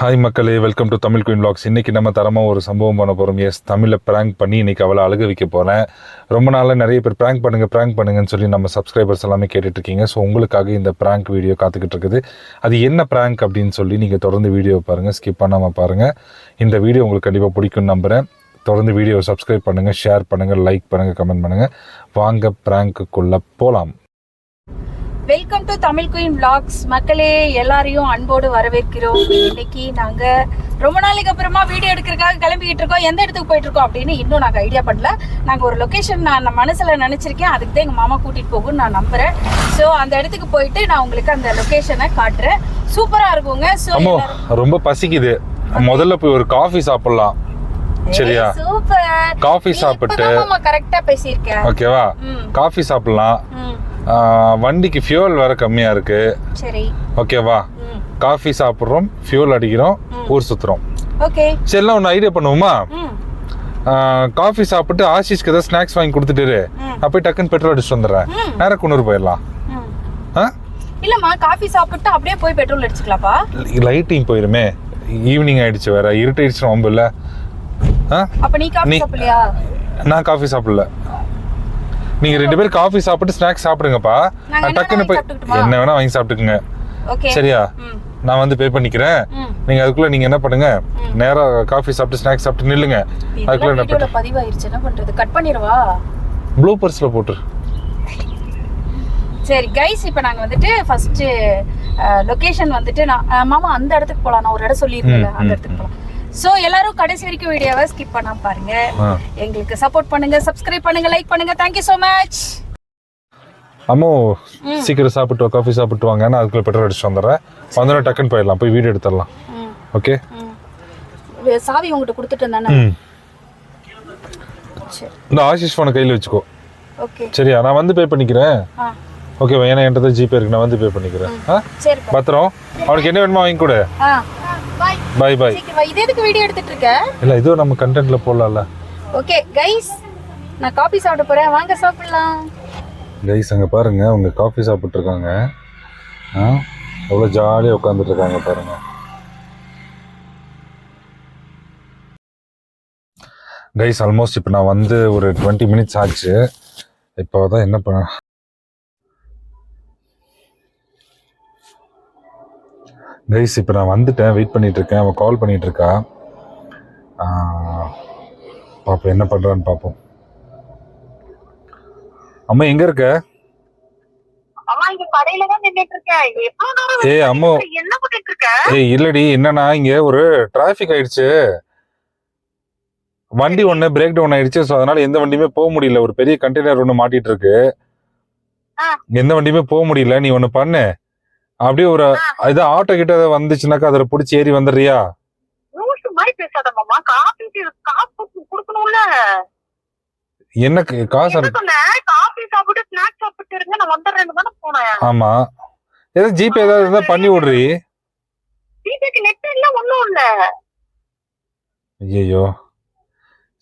Hi மக்களே welcome to Tamil queen vlogs இன்னைக்கு நம்ம தரமாக ஒரு சம்பவம் பண்ண போகிறோம் எஸ் தமிழில் ப்ராங்க் பண்ணி இன்னைக்கு அவளை அழுக வைக்க போகிறேன் ரொம்ப நாளாக நிறைய பேர் ப்ராங்க் பண்ணுங்கள் ப்ராங்க் பண்ணுங்கன்னு சொல்லி நம்ம சப்ஸ்கிரைபர்ஸ் எல்லாமே கேட்டுட்ருக்கீங்க ஸோ உங்களுக்காக இந்த ப்ராங்க் வீடியோ காத்துக்கிட்டு இருக்குது. அது என்ன ப்ராங்க் அப்படின்னு சொல்லி நீங்கள் தொடர்ந்து வீடியோ பாருங்கள் ஸ்கிப் பண்ணாமல் பாருங்கள் இந்த வீடியோ உங்களுக்கு கண்டிப்பாக பிடிக்கும்னு நம்புகிறேன் தொடர்ந்து வீடியோவை சப்ஸ்கிரைப் பண்ணுங்கள் ஷேர் பண்ணுங்கள் லைக் பண்ணுங்கள் கமெண்ட் பண்ணுங்கள் வாங்க ப்ராங்க்குள்ளே போகலாம் welcome to Tamil queen vlogs. மக்களே எல்லாரையும் அன்போடு வரவேற்கிறோம். இன்னைக்கு நாங்க ரொம்ப நாளைக்கு அப்புறமா வீடியோ எடுக்கிறதுக்காக கிளம்பிக்கிட்டு இருக்கோம். எந்த இடத்துக்கு போயிட்டு இருக்கோம் அப்படின்னு இன்னும் நாங்க ஐடியா பண்ணல. நாங்க ஒரு லொகேஷன் நான் மனசுல நினைச்சிருக்கேன். அதுக்கு தான் எங்க மாமா கூட்டிட்டு போகும்னு நான் நம்புறேன். ஸோ அந்த இடத்துக்கு போயிட்டு நான் உங்களுக்கு அந்த லொகேஷனை காட்டுறேன். சூப்பரா இருக்குங்க. ஸோ ரொம்ப பசிக்குது. முதல்ல போய் ஒரு காஃபி சாப்பிடலாம். சரியா? சூப்பர் காஃபி சாப்பிட்டு கரெக்டா பேசியிருக்கேன் ஓகேவா காஃபி சாப்பிடலாம். வண்டிக்கு ஃபியூல் வேற கம்மியா இருக்கு. சரி. ஓகேவா காஃபி சாப்பிட்றோம் ஃபியூல் அடிக்கிறோம் ஊர் சுத்துறோம். ஓகே சரி எல்லாம் ஒன்று ஐடியா பண்ணுவோமா? காஃபி சாப்பிட்டு ஆஷிஷ்க்கு ஏதாவது ஸ்நாக்ஸ் வாங்கி கொடுத்துட்டு. நான் போய் டக்குன்னு பெட்ரோல் அடிச்சுட்டு வந்துடுறேன். ம். நேரம் குன்னூர் போயிடலாம். இல்லம்மா காஃபி சாப்பிட்டு அப்படியே போய் பெட்ரோல் அடிச்சுக்கலாப்பா லைட்டிங் போயிருமே. ஈவினிங் ஆயிடுச்சு வேற. இருட்டாயிடுச்சு ரொம்ப இல்லை. அப்ப நீ காஃபி சாப்பிடலையா? நான் காஃபி சாப்பிடல. நீங்க ரெண்டு பேரும் காஃபி சாப்பிட்டு ஸ்நாக்ஸ் சாப்பிடுங்கப்பா. டக்குன்னு போய்? என்ன வேணா வாங்கி சாப்பிட்டுக்குங்க. சரியா? நான் வந்து பே பண்ணிக்கிறேன். நீங்க அதுக்குள்ள நீங்க என்ன பண்ணுங்க? நேரா காஃபி சாப்பிட்டு ஸ்நாக்ஸ் சாப்பிட்டு நில்லுங்க. அதுக்குள்ள என்ன வீடியோல பதிவாயிருச்சு. என்ன பண்றது? கட் பண்ணிரவா ப்ளூ பர்ஸ்ல போட்டு சரி கைஸ் இப்போ நாங்க வந்துட்டு ஃபர்ஸ்ட் லொகேஷன் வந்துட்டு நான் மாமா அந்த இடத்துக்கு போலாம். நான் ஒரு இடம் சொல்லியிருந்தேன்ல ம், அந்த இடத்துக்கு போலாம். சோ எல்லாரும் கடைசி வரைக்கும் வீடியோவை ஸ்கிப் பண்ணாம பாருங்க. எங்களுக்கு சப்போர்ட் பண்ணுங்க சப்ஸ்கிரைப் பண்ணுங்க லைக் பண்ணுங்க. தேங்க்யூ so மச் அம்மோ சீக்கிரம் சாப்பிட்டு வா, காஃபி சாப்பிட்டு வாங்க. நான் அதுக்குள்ள பெட்ரோல் அடிச்சு வந்துடுறேன். வந்தோடனே டக்குன்னு போயிடலாம். போய் வீடியோ எடுத்துடலாம். ஓகே சாவி உங்ககிட்ட கொடுத்துட்டு இருந்தானே இந்த ஆஷிஷ் ஃபோனை கையில் வச்சுக்கோ. ஓகே சரியா? நான் வந்து பே பண்ணிக்கிறேன். ஓகேவா ஏன்னா என்கிட்ட ஜிபே இருக்கு. நான் வந்து பே பண்ணிக்கிறேன். பத்திரம்? அவனுக்கு என்ன வேணுமோ வாங்கி கொடு. சீக்கிரம் வா. இது எதுக்கு வீடியோ எடுத்துட்டு இருக்க? இல்லை இதுவும் நம்ம கண்டென்ட்ல போடலாம்ல. ஓகே கைஸ் நான் காபி சாப்பிட போறேன். வாங்க சாப்பிடலாம். கைஸ் அங்கே பாருங்க அவங்க காஃபி சாப்பிட்டு இருக்காங்க ஆ எவ்வளோ ஜாலியாக உட்காந்துட்டு இருக்காங்க பாருங்க. கைஸ் ஆல்மோஸ்ட் இப்போ நான் வந்து ஒரு டுவெண்ட்டி மினிட்ஸ் ஆச்சு. இப்போ தான் என்ன பண்ண கைஸ் இப்போ நான் வந்துட்டேன். வெயிட் பண்ணிட்டு இருக்கேன் அவன் கால் ஆ, பார்ப்போம் என்ன பண்ணுறான்னு பார்ப்போம் அம்மா எங்கே இருக்க? ஏய் அம்மா. ஏய் இல்லடி என்னன்னா இங்க ஒரு டிராஃபிக் ஆயிடுச்சு. வண்டி ஒண்ணு பிரேக் டவுன் ஆயிடுச்சு. ஸோ அதனால எந்த வண்டியுமே போக முடியல. ஒரு பெரிய கண்டெய்னர் ஒண்ணு மாட்டிட்டு இருக்கு. எந்த வண்டியுமே போக முடியல. நீ ஒண்ணு பண்ணு. அப்படியே ஒரு இது ஆட்டோ கிட்ட வந்துச்சுனாக்கா அதுல பிடிச்சி ஏறி வந்துடுறியா? மாதிரி பேசாத மாமா காபி காசு குடுக்கணும்ல. என்ன காசு காபி சாப்பிட்டு ஸ்நாக்ஸ் சாப்பிட்டு இருங்க நான் வந்துடுறேன்னு தானே போனேன். ஆமா. ஏதாவது ஜிபே ஏதாவது இருந்தா பண்ணி விடுறி. டிபிக்கு நெட் இல்ல ஒண்ணும் இல்ல. ஐயோ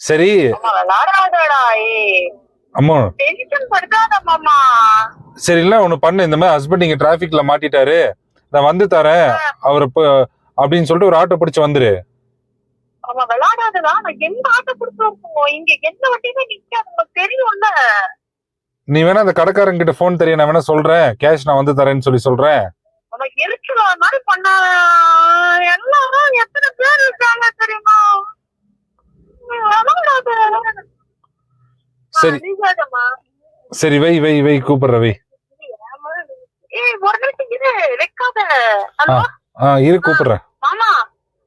சரி. விளாடாதடா ஏ அம்மா. சரி இல்ல ஒண்ணு பண்ணு. இந்த மாதிரி ஹஸ்பண்ட் இங்க டிராபிக்ல மாட்டிட்டாரு. நான் வந்து தரேன். அவர் அப்படின்னு சொல்லிட்டு ஒரு ஆட்டோ பிடிச்சு வந்துரு. அம்மா விளாடாதடா நான் எந்த ஆட்டோ குடுத்துருப்போம் இங்க எந்த வண்டியுமே நிக்காது? உனக்கு தெரியும்ல. நீ வேணா அந்த கடைக்காரங்க கிட்ட ஃபோன் தெரியும் நான் வேணா சொல்றேன். கேஷ் நான் வந்து தரேன்னு சொல்லி சொல்றேன். எரிச்சல் மாதிரி பண்ண. எல்லாரும் எத்தனை பேர் இருக்காங்க தெரியுமா நீ விளாடாத. சரி. சரி வை வை வை கூப்பிடுற வை. ஆ இரு கூப்பிடுறேன். மாமா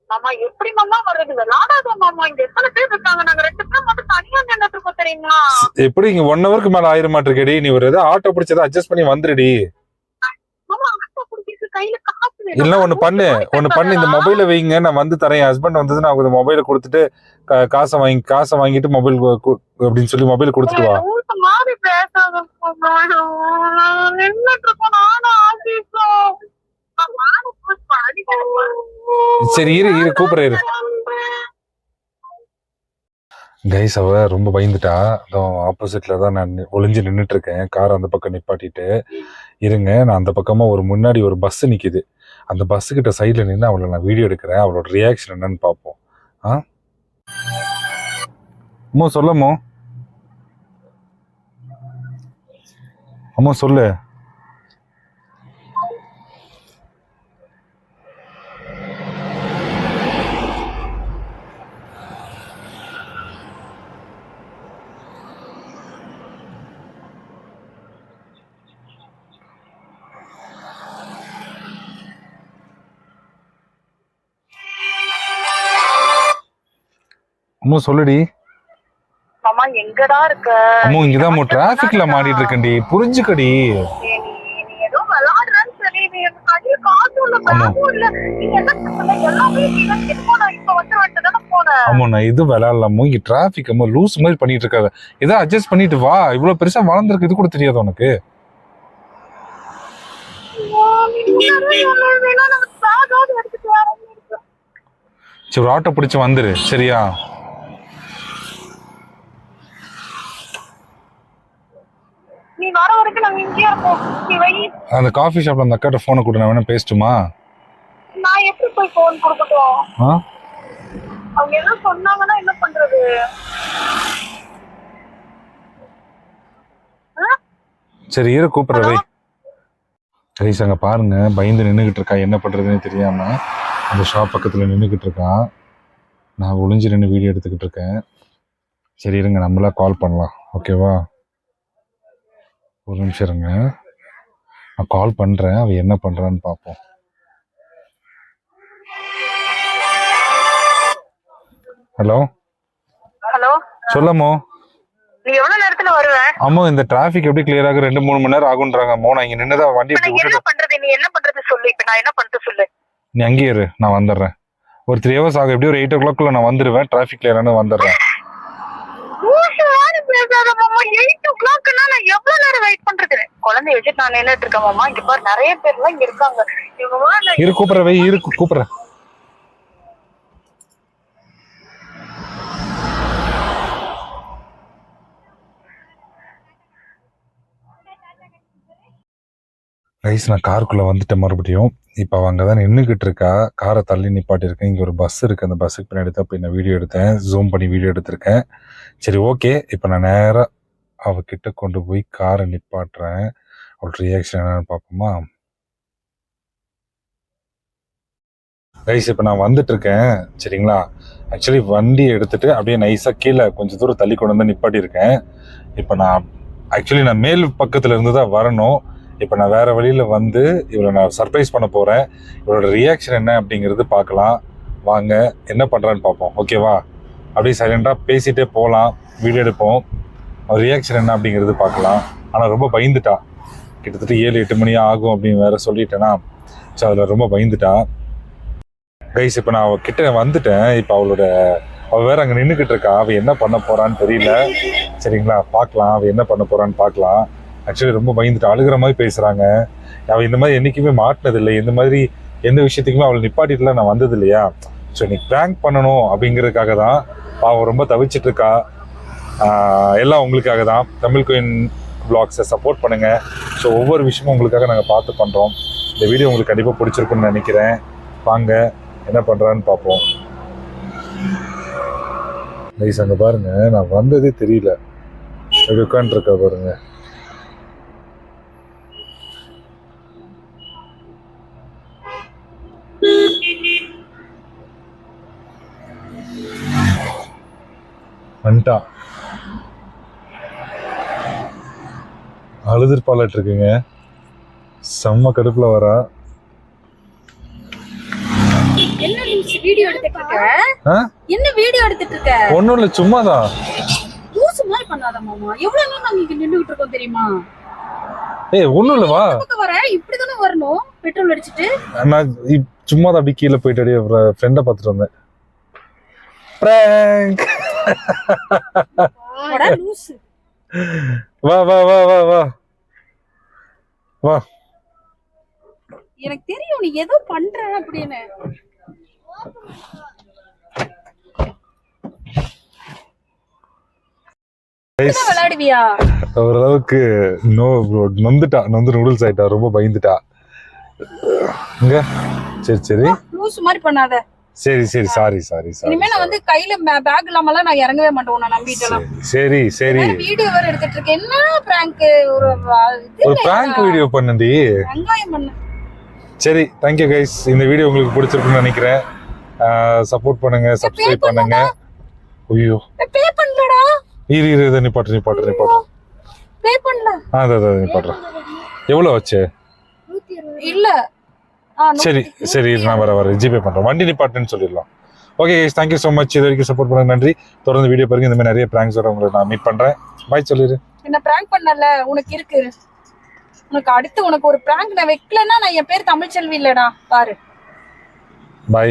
மாமா எப்படி மாமா வர்றது? விளாடாத மாமா? இங்க எத்தனை பேர் இருக்காங்க? நாங்க ரெண்டு பேரும் மட்டும் தனியா நின்னுட்டு இருக்கோம் தெரியுமா? எப்படி இங்க ஒன் ஹவருக்கு மேல ஆயிர மாட்டிருக்கடி நீ ஒரு ஏதாவது ஆட்டோ பிடிச்சதை அட்ஜஸ்ட் பண்ணி வந்துருடி. கையில காசு. இல்ல ஒண்ணு பண்ணு. ஒண்ணு பண்ணு. இந்த மொபைல வைங்க. நான் வந்து தரேன். ஹஸ்பண்ட் வந்தது நான் அவங்க மொபைல கொடுத்துட்டு காசை வாங்கி காசை வாங்கிட்டு மொபைல் அப்படின்னு சொல்லி மொபைல் கொடுத்துட்டு வா. மாதிரி பேசாத. சரி இரு இரு கூப்பிடுற இரு. கைஸ் அவ ரொம்ப பயந்துட்டா. ஆப்போசிட்ல தான் நான் ஒளிஞ்சு நின்றுட்டு இருக்கேன் கார் அந்த பக்கம் நிப்பாட்டிட்டு. இருங்க நான் அந்த பக்கமா ஒரு முன்னாடி ஒரு பஸ் நிக்குது. அந்த பஸ் கிட்ட சைடில் நின்று அவளை நான் வீடியோ எடுக்கிறேன். அவளோட ரியாக்ஷன் என்னன்னு பார்ப்போம் ஆ? அம்மா சொல்லம்மோ அம்மா சொல்லு. அம்மா சொல்லுடி. மாமா எங்கடா இருக்க? அம்மா இங்கதான் அம்மா டிராஃபிக்ல மாட்டிட்டு இருக்கேன்டி புரிஞ்சுக்கடி. நீ நீ- நீ ஏதோ விளையாடுறேன்னு சரி நீ எனக்கு கையில காசும் இல்ல ஆமா. பேகும் இல்ல. நீ என்ன பண்ண எல்லாமே நீ தான் திரும்ப நான் இப்ப வந்து வந்துட்டு தானே போனேன் ஆமா நான் இது விளையாடலாமோ இங்க டிராஃபிக் அம்மா லூஸ் மாதிரி பண்ணிட்டு இருக்காத ஏதோ அட்ஜஸ்ட் பண்ணிட்டு வா. இவ்வளவு பெருசா வளர்ந்துருக்கு. இது கூட தெரியாது உனக்கு? சரி ஒரு ஆட்டோ பிடிச்சு வந்துரு. சரியா நீ வர வரைக்கும் நாங்க இங்கேயே இருப்போம். நீ வை. அந்த காஃபி ஷாப்ல அந்த அக்காட்ட போனை கொடு நான் வேணா பேசட்டுமா? நான் எப்படி போய் போன் கொடுக்கட்டும்? ஆ? அவங்க என்ன சொன்னாங்கன்னா என்ன பண்றது? சரி இரு கூப்பிடுற வை. ரைஸ் அங்க பாருங்க பயந்து நின்றுகிட்டு இருக்கா என்ன பண்றதுன்னு தெரியாம அந்த ஷாப் பக்கத்துல நின்றுகிட்டு இருக்கான் நான் ஒளிஞ்சு நின்று வீடியோ எடுத்துக்கிட்டு இருக்கேன். சரி இருங்க நம்மளா கால் பண்ணலாம். ஓகேவா ஒரு நிமிஷம் இருங்க. நான் கால் பண்றேன். அவ என்ன பண்றான்னு பார்ப்போம். ஹலோ ஹலோ சொல்லமோ நீ எவ்வளவு நேரத்துல வருவ? அம்மா இந்த டிராஃபிக் எப்படி கிளியர் ஆக ரெண்டு மூணு மணி நேரம் ஆகுன்றாங்க அம்மா நான் இங்க நின்னுதான் வண்டி இப்படி நான் என்ன பண்றது? நீ என்ன பண்றது சொல்லு. இப்ப நான் என்ன பண்றது சொல்லு? நீ அங்கேயே இரு. நான் வந்துடுறேன். ஒரு த்ரீ ஹவர்ஸ் ஆகும். எப்படியும் ஒரு எயிட் ஓ கிளாக்ல நான் வந்துடுவேன் டிராஃபிக் கிளியரானு வந்துடுறேன். லூசு பேசாத மாமா? எயிட் ஓ கிளாக்னா நான் எவ்வளவு நேரம் வெயிட் பண்றது குழந்தை வச்சுட்டு நான் நின்னுட்டு இருக்கேன் மாமா. இங்க பாரு நிறைய பேர் எல்லாம் இங்க இருக்காங்க. இவங்க நான் இரு கூப்பிடுற வை இரு கூப்பிடுறேன். கைஸ் நான் காருக்குள்ள வந்துட்டேன் மறுபடியும். இப்போ அவங்க அங்கே தான் நின்றுக்கிட்டு இருக்கா. காரை தள்ளி நிப்பாட்டியிருக்கேன். இங்கே ஒரு பஸ் இருக்குது அந்த பஸ்ஸுக்கு பின்னாடி தான் போய் நான் வீடியோ எடுத்தேன். ஜூம் பண்ணி வீடியோ எடுத்திருக்கேன். சரி ஓகே இப்போ நான் நேராக அவகிட்ட கொண்டு போய் காரை நிப்பாட்டுறேன். அவளோட ரியாக்ஷன் என்னன்னு பார்ப்போமா? ரைஸ் இப்போ நான் வந்துட்டு இருக்கேன் சரிங்களா? ஆக்சுவலி வண்டி எடுத்துட்டு அப்படியே நைஸாக கீழே கொஞ்சம் தூரம் தள்ளி கொண்டு வந்து நிப்பாட்டியிருக்கேன். இப்போ நான் ஆக்சுவலி நான் மேல் பக்கத்துல இருந்து தான் வரணும். இப்போ நான் வேறு வழியில் வந்து இவளை நான் சர்ப்ரைஸ் பண்ண போகிறேன் இவளோட ரியாக்ஷன் என்ன அப்படிங்கிறது பார்க்கலாம். வாங்க என்ன பண்ணுறான்னு பார்ப்போம். ஓகேவா அப்படியே சைலண்டாக பேசிகிட்டே போகலாம் வீடியோ எடுப்போம். அவள் ரியாக்ஷன் என்ன அப்படிங்கிறது பார்க்கலாம். ஆனால் ரொம்ப பயந்துட்டா. கிட்டத்தட்ட ஏழு எட்டு மணி ஆகும் அப்படின்னு வேற சொல்லிட்டேனா? ஸோ அதில் ரொம்ப பயந்துட்டா. கைஸ் இப்போ நான் அவள் கிட்ட வந்துட்டேன். இப்போ அவளோட அவள் வேற அங்கே நின்றுக்கிட்டு இருக்கா. அவள் என்ன பண்ண போகிறான்னு தெரியல. சரிங்களா? பார்க்கலாம். அவள் என்ன பண்ண போகிறான்னு பார்க்கலாம். ஆக்சுவலி ரொம்ப பயந்துட்டு அழுகிற மாதிரி பேசுகிறாங்க அவள் இந்த மாதிரி என்றைக்குமே மாட்டினதில்லை. இந்த மாதிரி எந்த விஷயத்துக்குமே அவளை நிப்பாட்டிட்டுலாம் நான் வந்தது இல்லையா ஸோ இன்னைக்கு ப்ராங்க் பண்ணணும் அப்படிங்கிறதுக்காக தான் அவள் ரொம்ப தவிச்சிட்டு இருக்கா. எல்லாம் உங்களுக்காக தான். தமிழ் கோயின் பிளாக்ஸை சப்போர்ட் பண்ணுங்கள் ஸோ ஒவ்வொரு விஷயமும் உங்களுக்காக நாங்கள் பார்த்து பண்ணுறோம் இந்த வீடியோ உங்களுக்கு கண்டிப்பாக பிடிச்சிருக்குன்னு நினைக்கிறேன். வாங்க என்ன பண்ணுறான்னு பார்ப்போம். நைஸ் அங்கே பாருங்கள் நான் வந்ததே தெரியல. அப்படி உட்காந்துருக்கா பாருங்கள் வந்துட்டா அழுதுருப்பாளட்டு இருக்குங்க செம்ம கடுப்புல வரா. என்ன வீடியோ எடுத்துட்டு இருக்க? ஆ? என்ன வீடியோ எடுத்துட்டு இருக்க? ஒன்றும் இல்லை சும்மாதான் லூசு மாதிரி பண்ணாத மாமா. எவ்வளவு நேரம் நாங்க இங்க நின்னுகிட்டு இருக்கோம் தெரியுமா? ஏய் இல்லை வா. வர இப்படிதானே வரணும்? பெட்ரோல் அடிச்சிட்டு? நான் சும்மா தான் அப்படியே கீழே போயிட்டு அப்படியே ஃப்ரெண்டை பார்த்துட்டு வந்தேன். Prank. வா வா வா வா வா. வா. எனக்கு தெரியும் நீ ஏதோ பண்ற அப்படின்னு. விளையாடுவியா? ஓரளவுக்கு நோ நொந்துட்டா நொந்து நூடுல்ஸ் ஆயிட்டா ரொம்ப பயந்துட்டா. இங்க சரி சரி. லூஸ் மாதிரி பண்ணாத. சரி சரி சாரி சாரி சாரி இனிமே நான் வந்து கையில பேக் இல்லாமலாம் நான் இறங்கவே மாட்டேன் நம்பிட்டலாம் சரி சரி வீடியோ வேற எடுத்துட்டு இருக்கேன். என்ன பிராங்க் ஒரு ஒரு பிராங்க் வீடியோ பண்ணுடி. வெங்காயம் பண்ண. சரி தேங்க்யூ கைஸ் இந்த வீடியோ உங்களுக்கு பிடிச்சிருக்குன்னு நினைக்கிறேன். சப்போர்ட் பண்ணுங்க சப்ஸ்கிரைப் பண்ணுங்க. ஐயோ. பே பண்ணலடா. இரு இரு இதை நிப்பாட்டு நிப்பாட்டு நிப்பாட்டு. பே பண்ணல. ஆ அதை அதை நிப்பாட்டுறேன். எவ்வளோ ஆச்சு? இல்ல. சரி சரி நான் வர வர ஜிபே பண்ணுறேன் வண்டி நிப்பாட்டுன்னு சொல்லிடலாம். Okay guys thank you so much இது வரைக்கும் சப்போர்ட் பண்ண நன்றி. தொடர்ந்து வீடியோ பாருங்க. இந்த மாதிரி நிறைய ப்ராங்க்ஸ் வர உங்களை நான் மீட் பண்ணுறேன் பாய் சொல்லிடு. என்ன பிராங்க் பண்ணல? உனக்கு இருக்கு. உனக்கு அடுத்து உனக்கு ஒரு பிராங்க் நான் வைக்கலன்னா நான் என் பேர் தமிழ்ச்செல்வி இல்லடா. பாரு. பாய்